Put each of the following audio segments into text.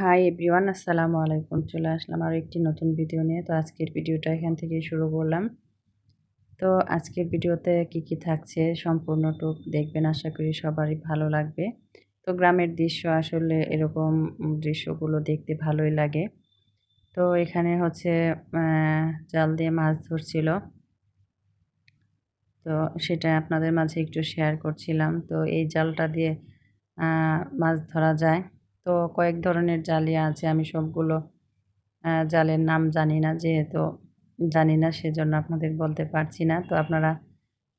Hi everyone, আসসালামু আলাইকুম। চলে আসলাম আরও একটি নতুন ভিডিও নিয়ে। তো আজকের ভিডিওটা এখান থেকে শুরু করলাম। তো আজকের ভিডিওতে কি কি থাকছে সম্পূর্ণটুক দেখবেন। আশা করি সবারই ভালো লাগবে। তো গ্রামের দৃশ্য আসলে এরকম দৃশ্যগুলো দেখতে ভালোই লাগে। তো এখানে হচ্ছে জাল দিয়ে মাছ ধরছিল। তো সেটা আপনাদের মাঝে একটু শেয়ার করছিলাম। তো এই জালটা দিয়ে মাছ ধরা যায়। তো কয়েক ধরনের জালি আছে, আমি সবগুলো জালের নাম জানি না, যেহেতু জানি না, সেজন্য আপনাদের বলতে পারছি না। তো আপনারা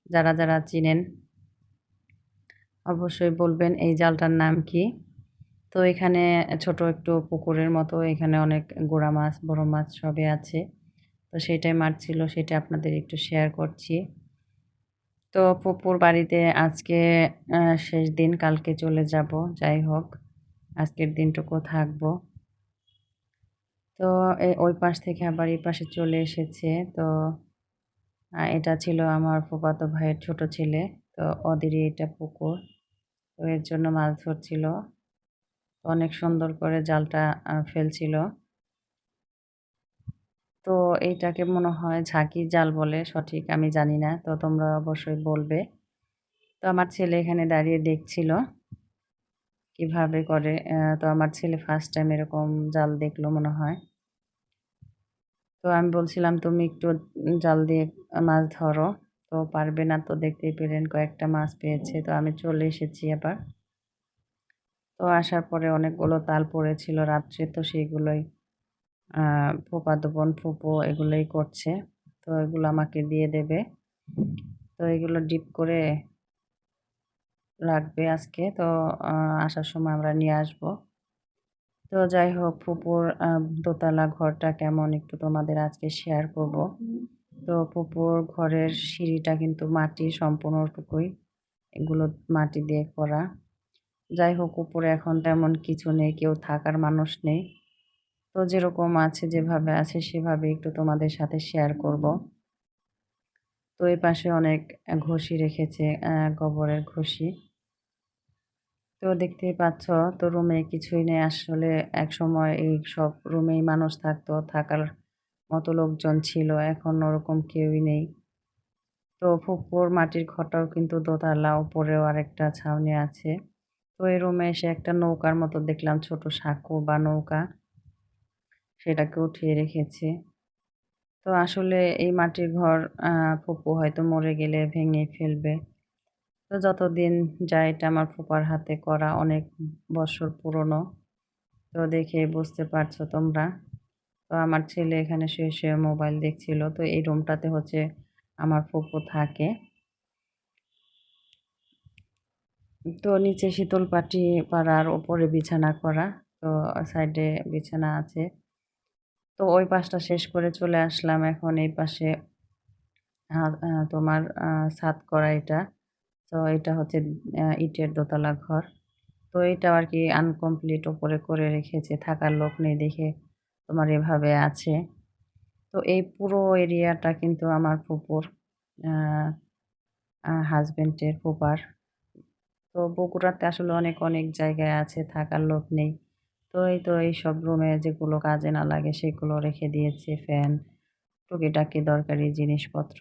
যারা যারা চিনেন, অবশ্যই বলবেন এই জালটার নাম কি। তো এখানে ছোট একটু পুকুরের মতো, এখানে অনেক গোড়া মাছ, বড় মাছ সবই আছে। তো সেটাই মারছিল সেটা আপনাদের একটু শেয়ার করছি। তো পুকুর বাড়িতে আজকে শেষ দিন, কালকে চলে যাব, যাই হোক। আজকের দিনটুকু থাকব। তো ওই পাশ থেকে আবার এই পাশে চলে এসেছে। তো এটা ছিল আমার ফুপাতো ভাইয়ের ছোট ছেলে। তো ওদেরই এটা পুকুর। তো এর জন্য মাছ ধরছিল। অনেক সুন্দর করে জালটা ফেলছিল। তো এইটাকে মনে হয় ঝাঁকি জাল বলে, সঠিক আমি জানি না। তো তোমরা অবশ্যই বলবে। তো আমার ছেলে এখানে দাঁড়িয়ে দেখছিল। কীভাবে করে? তো আমার ছেলে ফার্স্ট টাইম এরকম জাল দেখল মনে হয়। তো আমি বলছিলাম, তুমি একটু জাল দিয়ে মাছ ধরো। তো পারবে না তো দেখতেই পেলেন কয়েকটা মাছ পেয়েছে। তো আমি চলে এসেছি আবার। তো আসার পরে অনেকগুলো তাল পড়েছিল রাত্রে, তো সেইগুলোই ফোপা দোপন ফুপো এগুলোই করছে। তো এগুলো আমাকে দিয়ে দেবে। তো এগুলো ডিপ করে লাগবে আজকে। তো আসার সময় আমরা নিয়ে আসব। তো যাই হোক, ফুপুর দোতলা ঘরটা কেমন একটু তোমাদের আজকে শেয়ার করব। তো ফুপুর ঘরের সিঁড়িটা কিন্তু মাটি সম্পূর্ণটুকুই। এগুলো মাটি দিয়ে করা। যাই হোক উপরে এখন তেমন কিছু নেই, কেউ থাকার মানুষ নেই। তো যেরকম আছে, যেভাবে আছে, সেভাবে একটু তোমাদের সাথে শেয়ার করব। তো এই পাশে অনেক ঘষি রেখেছে গোবরের ঘষি। তো দেখতেই পাচ্ছ, তো রুমে কিছুই নেই। আসলে এক সময় এই সব রুমেই মানুষ থাকতো, থাকার মতো লোকজন ছিল, এখন ওরকম কেউই নেই। তো ফুপুর মাটির ঘরটাও কিন্তু দোতলা উপরেও আরেকটা ছাউনি আছে। তো এই রুমে এসে একটা নৌকার মতো দেখলাম, ছোট সাঁকো বা নৌকা, সেটাকে উঠিয়ে রেখেছে। তো আসলে এই মাটির ঘর ফুপু হয়তো মরে গেলে ভেঙে ফেলবে। তো যতদিন যায় এটা আমার ফুপার হাতে করা অনেক বছর পুরনো। তো দেখে বুঝতে পারছ তোমরা। তো আমার ছেলে এখানে শুয়ে শুয়ে মোবাইল দেখছিল। তো এই রুমটাতে হচ্ছে আমার ফুপু থাকে। তো নিচে শীতল পাটি পাড়ার ওপরে বিছানা করা। তো সাইডে বিছানা আছে। তো ওই পাশটা শেষ করে চলে আসলাম। এখন এই পাশে তোমার ছাদ করা এটা। তো এটা হচ্ছে ইটের দোতলা ঘর। তো এটা আর কি আনকমপ্লিট ওপরে করে রেখেছে, থাকার লোক নেই দেখে তোমার এভাবে আছে। তো এই পুরো এরিয়াটা কিন্তু আমার ফুপুর হাজব্যান্ডের ফুপার। তো বগুড়াতে আসলে অনেক অনেক জায়গায় আছে, থাকার লোক নেই। তো এই তো এই সব রুমে যেগুলো কাজে না লাগে সেগুলো রেখে দিয়েছে ফ্যান টুকিটাকি দরকারি জিনিসপত্র।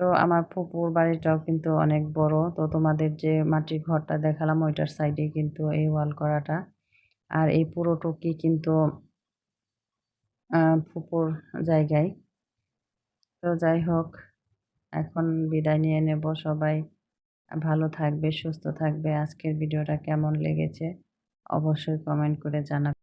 তো আমার ফুপুর বাড়িটাও কিন্তু অনেক বড়। তো তোমাদের যে মাটির ঘরটা দেখালাম, ওইটার সাইডে কিন্তু এই ওয়াল করাটা। আর এই পুরোটুকি কিন্তু ফুপুর জায়গায়। তো যাই হোক, এখন বিদায় নিয়ে নেব সবাই। ভালো থাকবে, সুস্থ থাকবে। আজকের ভিডিওটা কেমন লেগেছে, অবশ্যই কমেন্ট করে জানাবে।